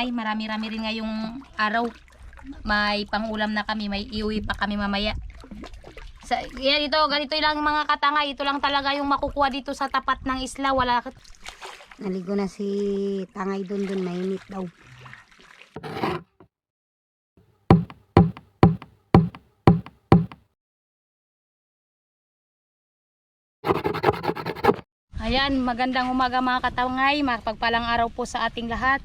katangay, marami-rami rin ngayong araw. May pangulam na kami, may iuwi pa kami mamaya. Sa, yan ito, ganito lang mga katangay. Ito lang talaga yung makukuha dito sa tapat ng isla. Wala Naligo na si Tangay dun dun, mainit daw. Ayan, magandang umaga mga katangay, mapagpalang araw po sa ating lahat.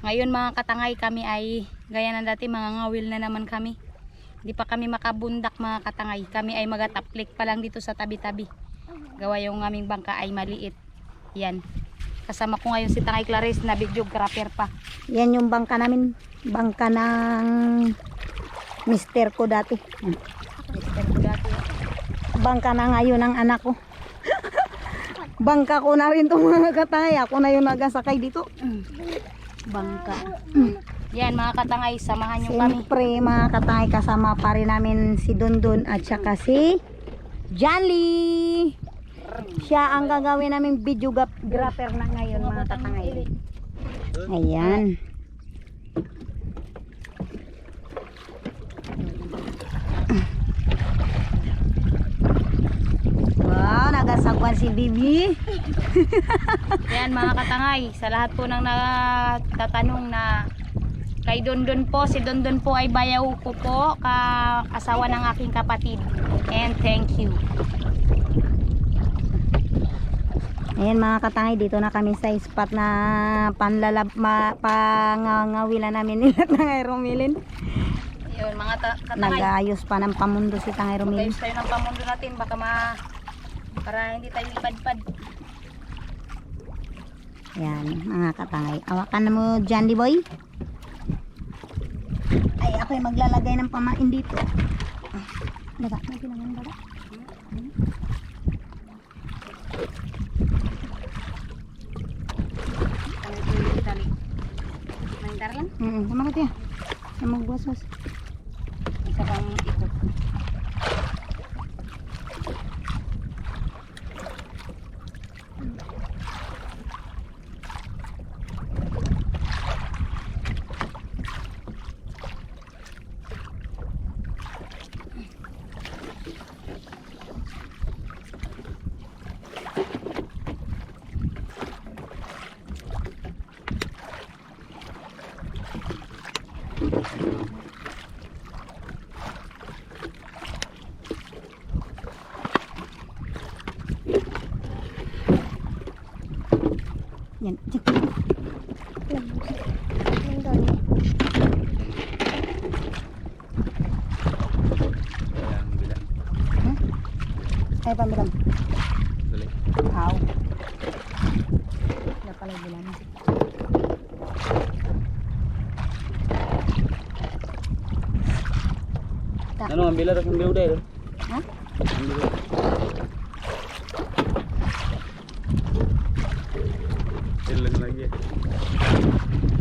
Ngayon mga katangay kami ay gaya ng dati mga ngawil na naman kami. Hindi pa kami makabundak mga katangay. Kami ay magataplik pa lang dito sa tabi-tabi. Gawa yung aming bangka ay maliit. Yan. Kasama ko ngayon si Tangay Clarice na videographer pa. Yan yung bangka namin. Bangka ng mister ko dati. Mister ko dati. Bangka na ngayon ng anak ko. bangka ko na rin itong mga katay. Ako na yung nagasakay dito. Bangka. Yan mga katangay, samahan nyo kami. Siyempre mga katay kasama pa rin namin si Dondon at saka si Janly. Siya ang gagawin namin videographer na ngayon mga katangay. Ayan. Wow, nagasagwan si Bibi. Yan mga katangay, sa lahat po nang nagtatanong na kay Dondon po, si Dondon po ay bayaw ko po, ka asawa ng aking kapatid. And thank you. Ayan mga katangay, dito na kami sa spot na panlalab, ma, pangangawilan namin nila Tangay Romilin. Yun mga ta- katangay, Nag-aayos pa ng pamundo si Tangay Romilin. magayos tayo ng pamundo natin, baka ma... para hindi tayo ipadpad. Ayan mga katangay. Awakan na mo dyan di boy. Ay ako yung maglalagay ng pamain dito. Ah, Daga, may kailangan daga. Mahintar lang, Mm, sama ka tiya. Sa magbuwas-was. isa pang ikot. Ay, pamiram. boleh. Aw. Wala pala yung bilang. Ano ambil harus ambil udah itu. Hah? Ambil udah. Jalan lagi.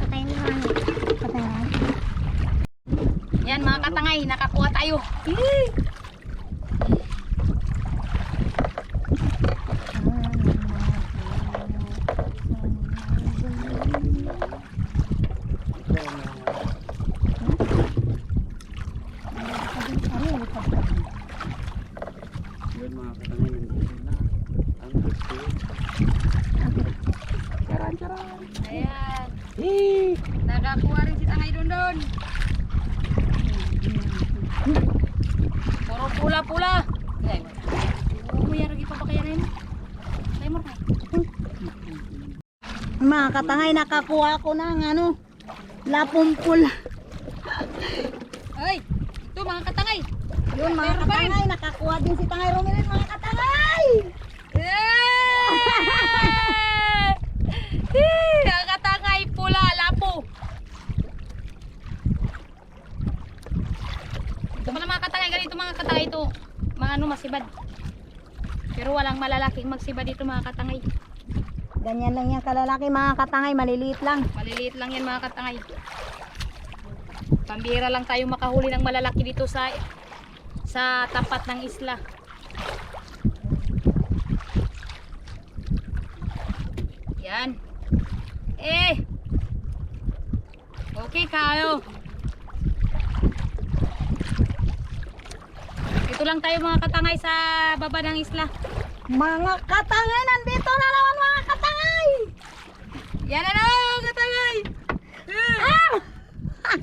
Patay na. Patay na. Yan mga katangay, nakakuha tayo. Yun mga katangay nandito na. Ang gusto. Charan charan. Ayan. Hii. Nakakuha rin si Tangay Dondon. Puro pula-pula. Ay, umuya lagi pa ba kaya rin? Ay, mo kay. Mga katangay, nakakuha ko ng ano, lapumpul. Ay, ito mga katangay. Yun mga rin. katangay, nakakuha din si Tangay Romilin mga katangay! Mga katangay pula, lapo. Ito pala mga katangay, ganito mga katangay ito. Mga ano, masibad. Pero walang malalaking magsibad dito mga katangay. Ganyan lang yan kalalaki mga katangay, maliliit lang. Maliliit lang yan mga katangay. Pambira lang tayo makahuli ng malalaki dito sa sa tapat ng isla. Yan. Eh! Okay kayo. Ito lang tayo mga katangay sa baba ng isla. Mga katangay, nandito na naman! Yan na lang, katangay! Ah!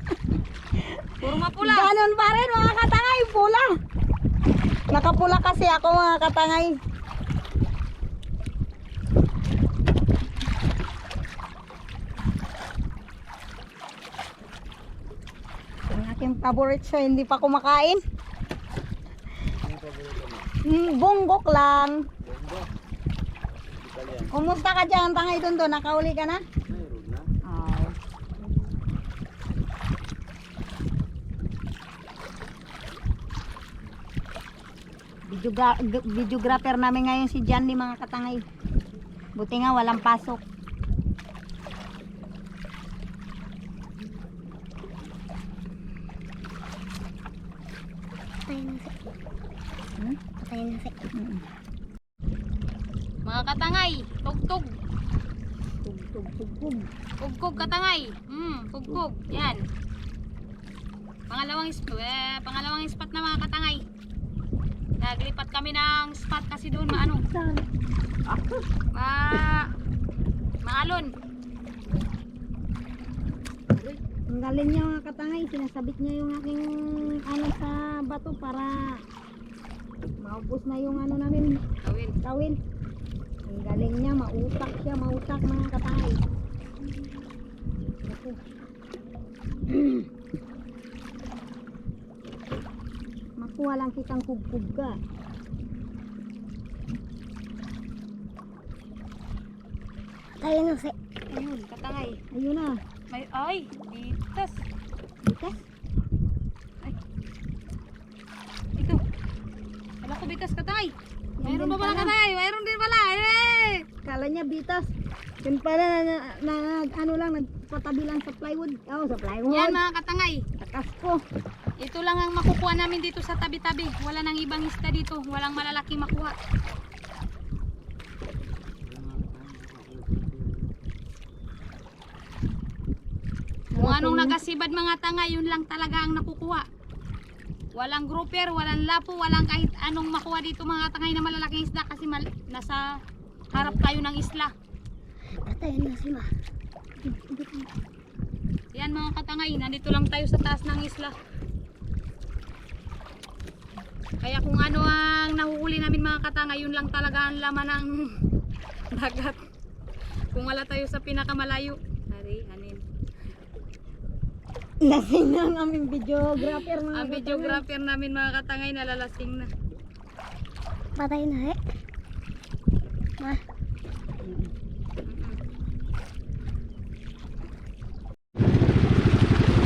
Puro mapula. Ganon pa rin mga katangay, pula. Nakapula kasi ako mga katangay. Ang aking favorite so hindi pa kumakain. Hmm, bunggok lang. Kumusta ka dyan, tangay doon? Nakauli ka na? Mayroon na. Oh. Videogra- videographer namin ngayon si Jan mga katangay. Buti nga walang pasok. Hmm? Mm. Mga katangay, tugtog. Tug, tug, tug, tug. Kugkog katangay. Hmm, kugkog. Yan. Pangalawang spot, eh, pangalawang spot na mga katangay. Naglipat kami ng spot kasi doon maano, ma maalon. Ang galing niya mga katangay, sinasabit niya yung aking ano sa bato para maubos na yung ano namin, Gawin. kawil. Ang galing niya, mautak siya, mautak mga katangay. Naku. Makuha lang kitang kubkub ka. Tayo na si. Ayun, katangay. Ayun na. May ay, bitas. Bitas. Ito. Wala ko bitas. Yan Mayroon pa pala katangay. Mayroon! Kala niya bitas. Yun pala na, na, na, ano lang, nagpatabi lang sa plywood. Oh, sa plywood. Yan mga katangay. Takas ko. Ito lang ang makukuha namin dito sa tabi-tabi. Wala nang ibang isda dito. Walang malalaking makuha. Kung anong nagasibad mga tanga, yun lang talaga ang nakukuha. Walang grouper, walang lapo, walang kahit anong makuha dito mga tangay na malalaking isda kasi mal- nasa harap tayo ng isla. Patayin na si Ma. Yan mga katangay, nandito lang tayo sa taas ng isla. Kaya kung ano ang nahuhuli namin mga katangay, yun lang talaga ang laman ng dagat. Kung wala tayo sa pinakamalayo. Hari, anin. Lasing na ang aming videographer mga Ang videographer namin mga katangay nalalasing na. Patay na eh. Ma.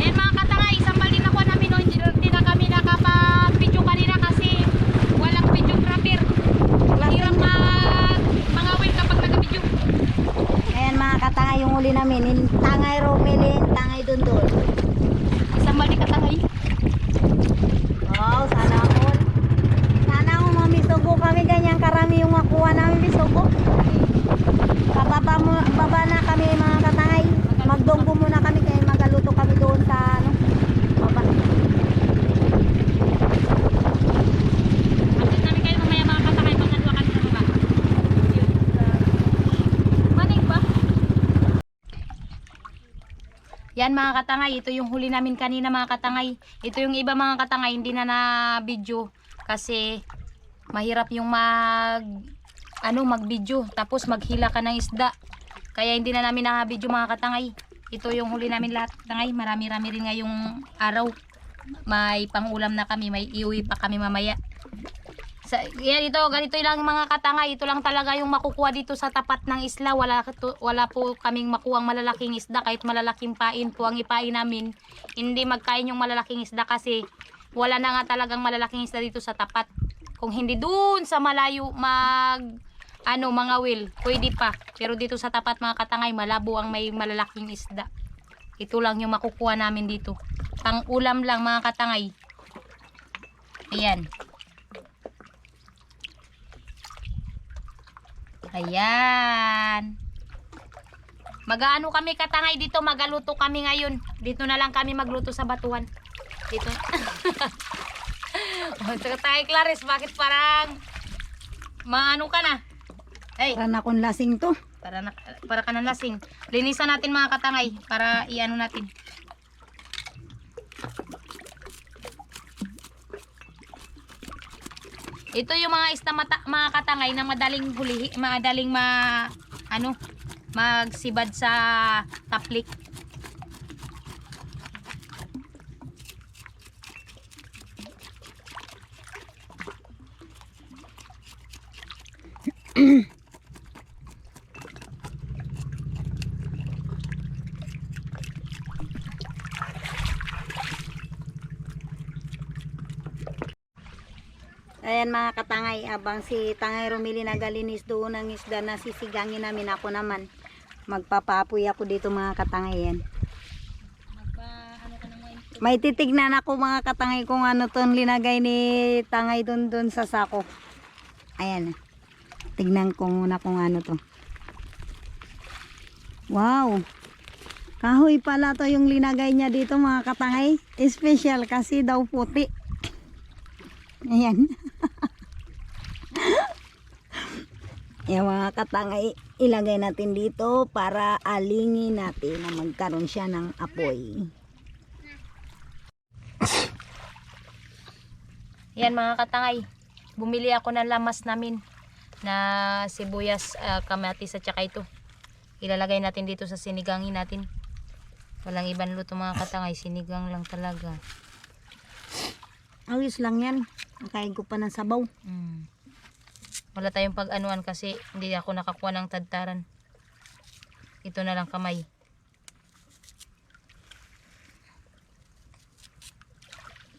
Ayan mga katangay, isang bali na po namin. No? Hindi, na kami nakapag-video kanina kasi walang videographer. Hirap mag kapag nag-video. Ayan mga katangay yung huli namin. In tangay Romelin, tangay Dundol. Isang bali katangay. Wow, sana all. Sana kung mamisugo kami ganyan karami makuha namin bisugo. Bababa, mo, baba na kami mga katangay. Magdonggo muna kami kaya magaluto kami doon sa ano. Baba. Yan mga katangay, ito yung huli namin kanina mga katangay. Ito yung iba mga katangay, hindi na na video kasi mahirap yung mag ano mag-video tapos maghila ka ng isda. Kaya hindi na namin na-video mga katangay. Ito yung huli namin lahat katangay. Marami-rami rin ngayong araw. May pangulam na kami, may iuwi pa kami mamaya. Sa, yan ito, ganito lang mga katangay. Ito lang talaga yung makukuha dito sa tapat ng isla. Wala, to- wala po kaming makuhang malalaking isda. Kahit malalaking pain po ang ipain namin. Hindi magkain yung malalaking isda kasi wala na nga talagang malalaking isda dito sa tapat. Kung hindi dun sa malayo mag ano mga will, pwede pa. Pero dito sa tapat mga katangay, malabo ang may malalaking isda. Ito lang yung makukuha namin dito. Pang ulam lang mga katangay. Ayan. Ayan. Mag-ano kami katangay dito, magaluto kami ngayon. Dito na lang kami magluto sa batuhan. Dito. saka tayo, Clarice, bakit parang maano ka na? Hey, Para na akong lasing to. para, na, para ka ng lasing. Linisan natin mga katangay para iano natin. Ito yung mga isda mata, mga katangay na madaling hulihi, madaling ma ano, magsibad sa taplik. Ayan mga katangay, abang si Tangay Romili nagalinis doon ng isda na sisigangin namin ako naman. Magpapapoy ako dito mga katangay yan. Magpa ano ka May titignan ako mga katangay kung ano ton linagay ni Tangay doon doon sa sako. Ayan. Tignan ko muna kung ano to. Wow. Kahoy pala to yung linagay niya dito mga katangay. Special kasi daw puti. Ayan. Yung mga katangay, ilagay natin dito para alingin natin na magkaroon siya ng apoy. Yan mga katangay. Bumili ako ng lamas namin na sibuyas, ah, kamatis at saka ito. Ilalagay natin dito sa sinigangin natin. Walang ibang luto mga katangay, sinigang lang talaga. Ayos lang yan. Nakain ko pa ng sabaw. Mm. Wala tayong pag-anuan kasi hindi ako nakakuha ng tadtaran. Ito na lang kamay.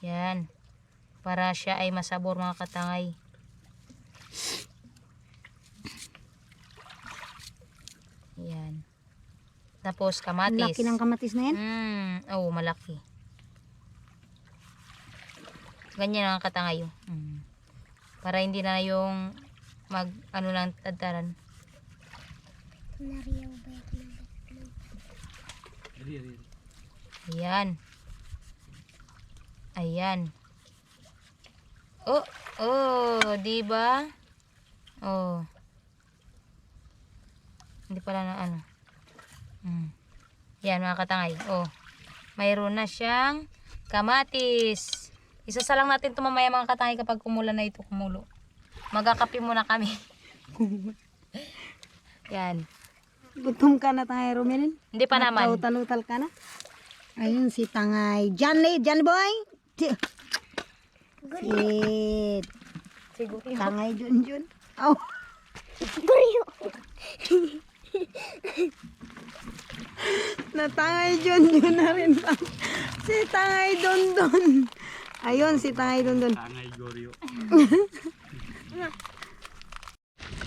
Yan. Para siya ay masabor mga katangay. Yan. Tapos kamatis. laki ng kamatis na yan. Mm, oh, malaki. Ganyan ang katangay. Mm. Para hindi na yung mag ano lang tadtaran. Adi, adi. Ayan. Ayan. Oh, oh, di ba? Oh. Hindi pala na ano. Mm. Yan mga katangay. Oh. Mayroon na siyang kamatis. Isasa lang natin ito mamaya mga katangay kapag kumulan na ito kumulo. Magkakape muna kami. Yan. Gutom ka na tayo, Romilin. Hindi pa naman. Talutal ka na. Ayun si Tangay. Johnny, Johnny boy. Si Siguro. Tangay Junjun. Oh. Natangay Junjun na rin pa. Si Tangay Dondon. Ayun si Tangay Dondon. Tangay Goryo.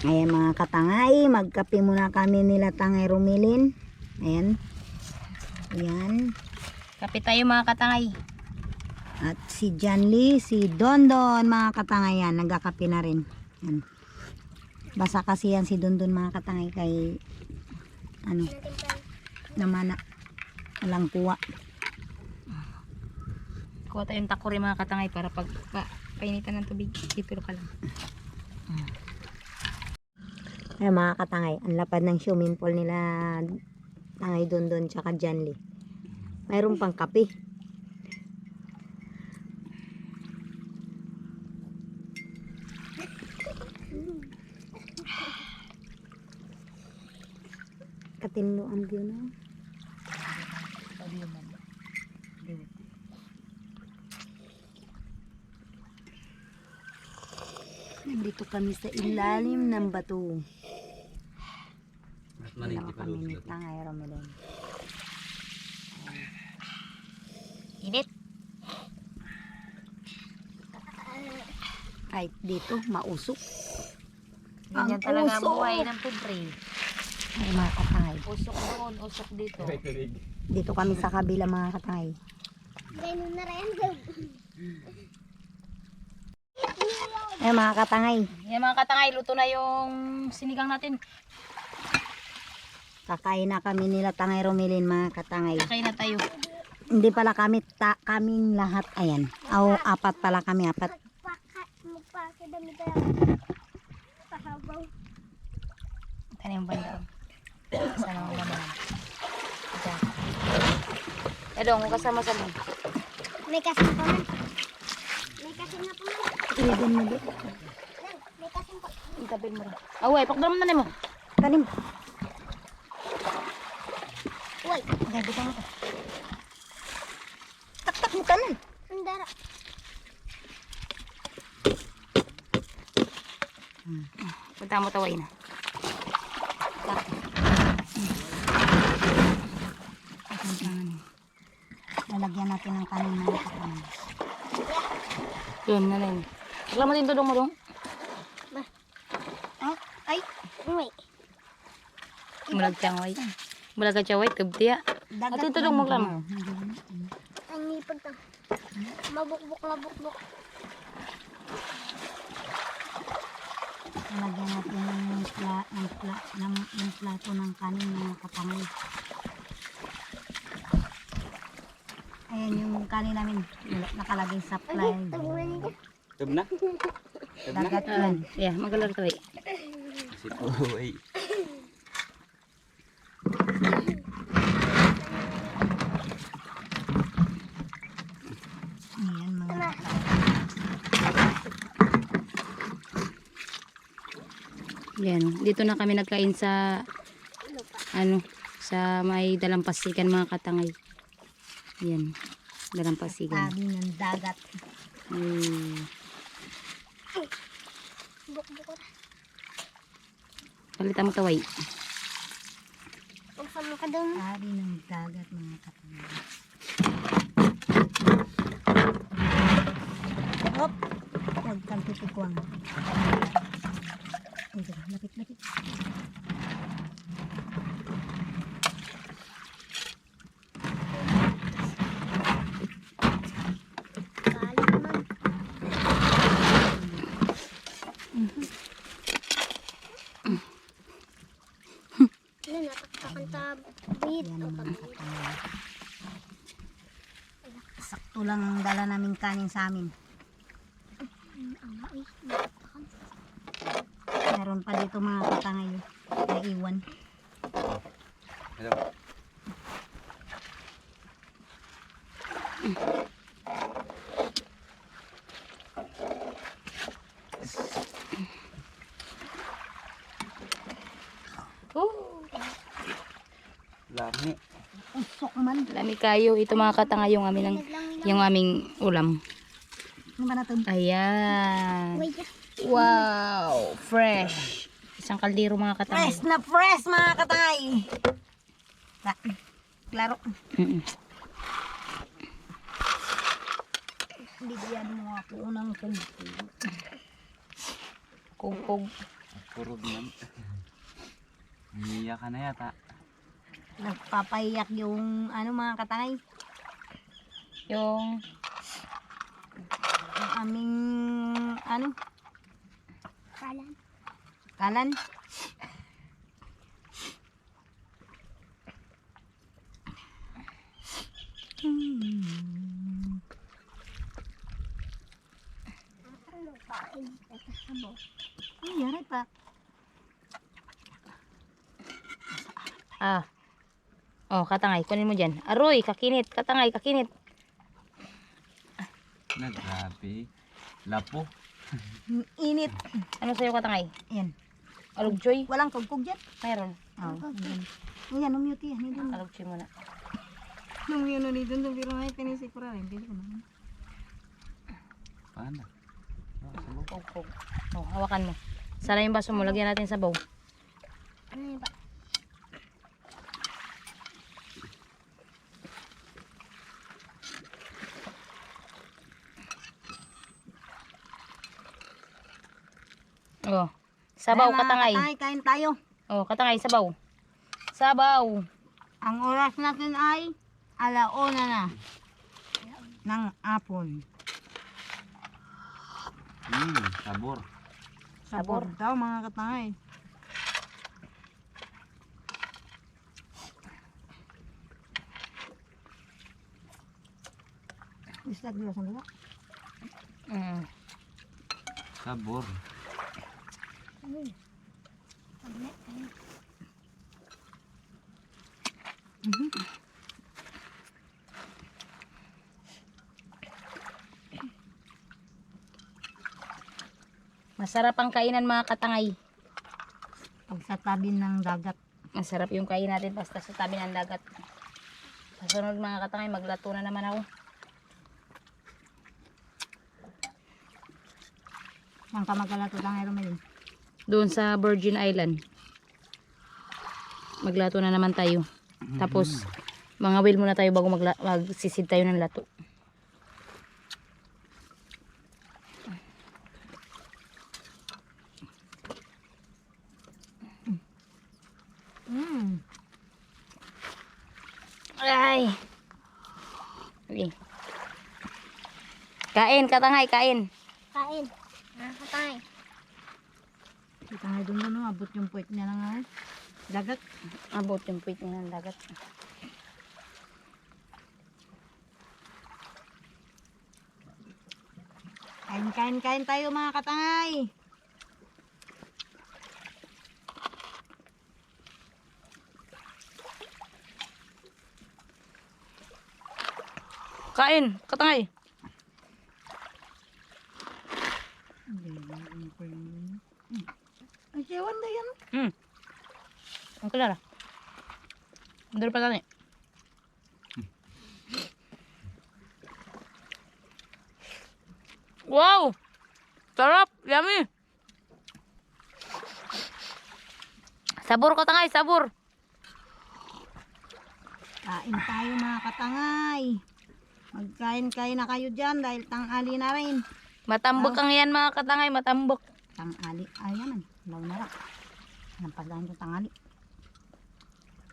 Ayan mga katangay, magkape muna kami nila Tangay Rumilin. Ayan. Ayan. Kape tayo mga katangay. At si John Lee, si Dondon, mga katangay yan, nagkakape na rin. Yan. Basa kasi yan si Dondon mga katangay kay ano namana walang kuwa. Kuha tayong takuri mga katangay para pag pa, painitan ng tubig. Dito ka lang. Ay mga katangay, ang lapad ng swimming pool nila Tangay Dondon tsaka John Lee. Mayroon pang kape. Katinlo ang view na. Nandito kami sa ilalim ng bato. Mas Dalawa kami ni Tangay Romelin. Init. Kahit dito, mausok. Ganyan Ang talaga ang puso. buhay ng pobre. Ay mga katangay. Usok doon, usok dito. Dito kami sa kabila mga katangay. Ay mga katangay. Yan mga katangay, luto na yung sinigang natin. Kakain na kami nila Tangay Romilin mga katangay. Kakain na tayo. Hindi pala kami, ta, kaming lahat. Ayan. O, apat pala kami, apat. Ano yung banda? Sana ang laman. Edong, kasama sa mo. May kasing pa man. May nga pa man. Ilibin mo doon. Itabin mo rin. Away, pakdram na mo. Kanim. Uy, Gabi ka mo to. Tak-tak mo kanan. ang dara. Punta mo taway na. Lalagyan natin ng kanin mga katangay. Yun, na lang. Wala mo din tudong mo dong. Ah, ay, Uy, Mulag tiyang way. Mulag ka tiyaway, kabtiya. dagat Ate, tudong mo lang. ang ngipag to. Mabukbuk, mabukbuk. Lalagyan natin ng, pla, ng, pla, ng, ng plato ng kanin mga katangay. Ayan yung kanin namin nakalagay sa fly. Tabunan niya. Tub na? Dagat yan. Yeah, magalar taway. Si po, ay. Ayan mga Yan, dito na kami nagkain sa ano, sa may dalampasikan mga katangay. Yan, dalampasikan. tabi ng dagat. Hmm. Bukbuk ko. Palitan mo taway. Kung saan mo ka doon. Tabi ng dagat mga katangay. Hop! Huwag kang titikwang. Ay, diba? Lapit, lapit. Kali naman. Ano, nataktakan ta bit. Yan Ang katangay. Sakto lang ang dala naming kanin sa amin. Meron pa dito mga katangay na iwan. Hello. Oh, Lami. Usok man. Lami kayo. Ito mga katangay yung aming, yung aming ulam. Ayan. Wow, fresh. Isang kaldero mga katangay. Fresh na fresh mga katangay. Ta- Klaro. Mm-mm. Bigyan mo ako ng kumpo. Kugkog. Purog man. Umiiyak ka na yata. Nagpapayak yung ano mga katangay. Yung Yung aming ano Kalan. kalan. Ay, yari pa. Ah. Oh, katangay. Kunin mo dyan. Aroy, kakinit. Katangay, kakinit. Na, grabe. Lapo. Init. Ano sa'yo, katangay? Ayan. Alugjoy? Walang kugkog dyan. Mayroon. Oh, ayan. Ayan, umute yan. Alugjoy muna. Nung yun, nung dito, pero may tinisip ko rin. Hindi ko naman. Paano? Oh. Kugkog. Oh, hawakan mo. Sana yung baso mo. Lagyan natin sa bowl. Ano yun ba? Sabaw, Ayan, katangay. Katangay, kain tayo. Oh, katangay, sabaw. Sabaw. Ang oras natin ay alauna na ng apon. Mm, sabor. Sabor, daw mga katangay. Isla gila sandala. Mm. Sabor. Masarap ang kainan mga katangay. Pag sa tabi ng dagat. Masarap yung kain natin basta sa tabi ng dagat. Sa sunod mga katangay, maglato na naman ako. Ang kamagalato lang ay rumayin. Doon sa Virgin Island. Maglato na naman tayo. Tapos, mga will muna tayo bago magsisid tayo ng lato. Mm. Ay. Okay. Kain, katangay, kain. Kain. Nakakatay. Kita nga doon doon, abot yung puwet niya lang nga. Dagat. Abot yung puwit niya ng dagat. Kain, kain, kain tayo mga katangay. Kain, katangay. Ay, siyawan na yan. Hmm. Ang klara. Dari pa tani. Wow! Sarap! Yummy! Sabor ko tangay, sabor! Kain tayo mga katangay. Magkain-kain na kayo dyan dahil tanghali na rin. Matambok ang yan mga katangay, matambok. Tanghali. Ayan, law na lang. Nampadahan yung tanghali.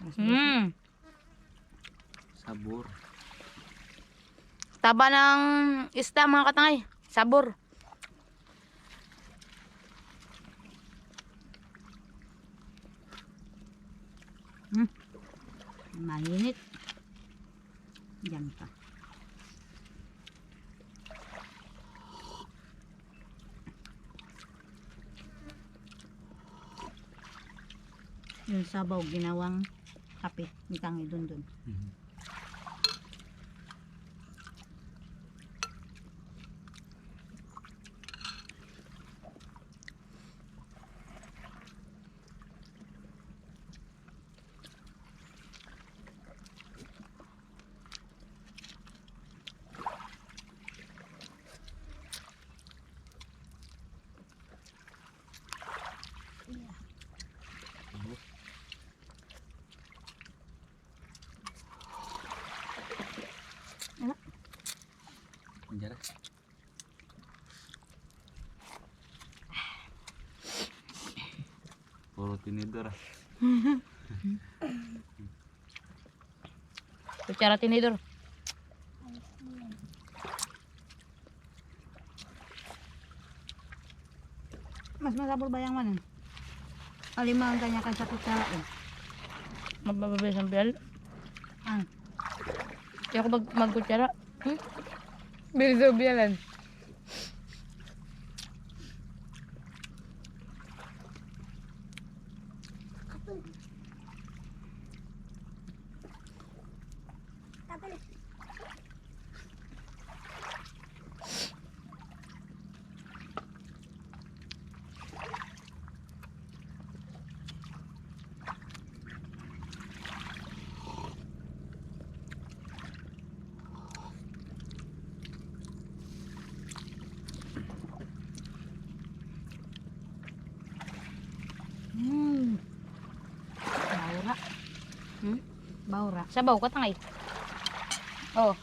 Mas Hmm. Sabor. Taba ng isda mga katangay. Sabor. Mainit. Diyan pa. Yung sabaw ginawang kape ni Tangi dun dun. Anjara. Puro tinidor ah. Kutsara tinidor. Mas masabor ba yung manan? Alimangan kanya kan sa kutsara eh. Mabababay sa biyal. Ah, Di ako mag magkutsara. Hmm? Bili sa biyalan. hmm. Baura. Hmm? Baura. Sabaw ka tangay. Oh.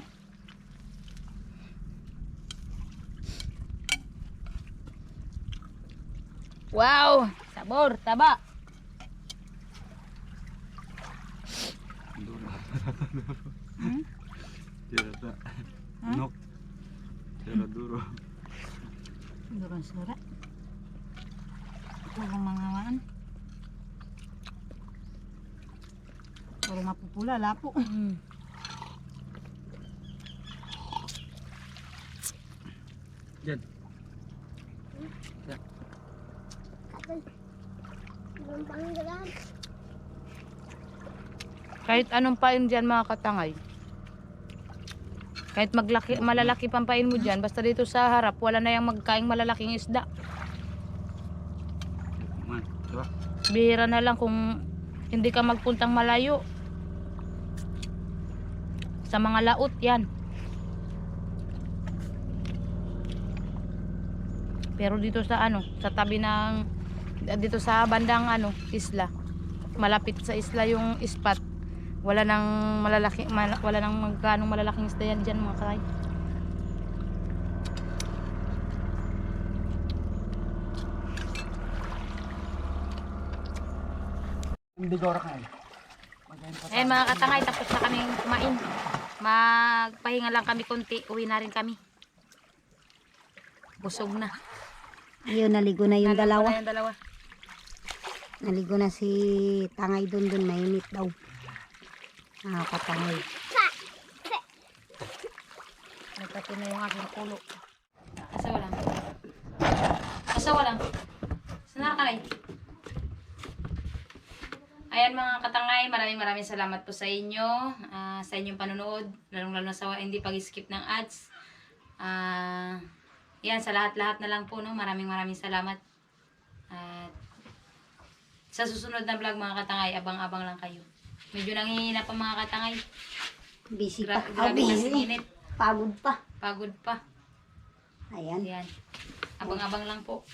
Wow! Sabor, taba. Duro. Hmm? Tira ta. Ha? Nok. Tira duro. Durang sura. Puro mga waan. Puro mapupula, lapo. Mm. Diyan. Panggalan. Kahit anong pain dyan mga katangay. Kahit maglaki, malalaki pang pain mo dyan, basta dito sa harap, wala na yung magkaing malalaking isda. Diba? Bihira na lang kung hindi ka magpuntang malayo. Sa mga laot yan. Pero dito sa ano, sa tabi ng dito sa bandang ano, isla. Malapit sa isla yung spot. Wala nang malalaki mal- wala nang magkano malalaking isda yan diyan mga kay. Hindi gora ka. Eh mga katangay, tapos na kaming kumain. Magpahinga lang kami konti, uwi na rin kami. Busog na. Ayun, naligo na yung Naligo dalawa. na yung dalawa. Naligo na si Tangay dun dun, mainit daw. Ah, katangay. Nagpati na yung aking kulo. Asa walang. Asa walang. Sana ka rin. Ayan mga katangay, maraming maraming salamat po sa inyo. ah, sa inyong panonood. Lalong lalo na sa hindi pag-skip ng ads. Ah, yan, sa lahat-lahat na lang po. No? Maraming maraming salamat. At sa susunod na vlog mga katangay, abang-abang lang kayo. Medyo nangihina pa mga katangay. Busy Gra- pa. Oh, busy. Pagod pa. Pagod pa. Ayan. Ayan. Abang-abang lang po.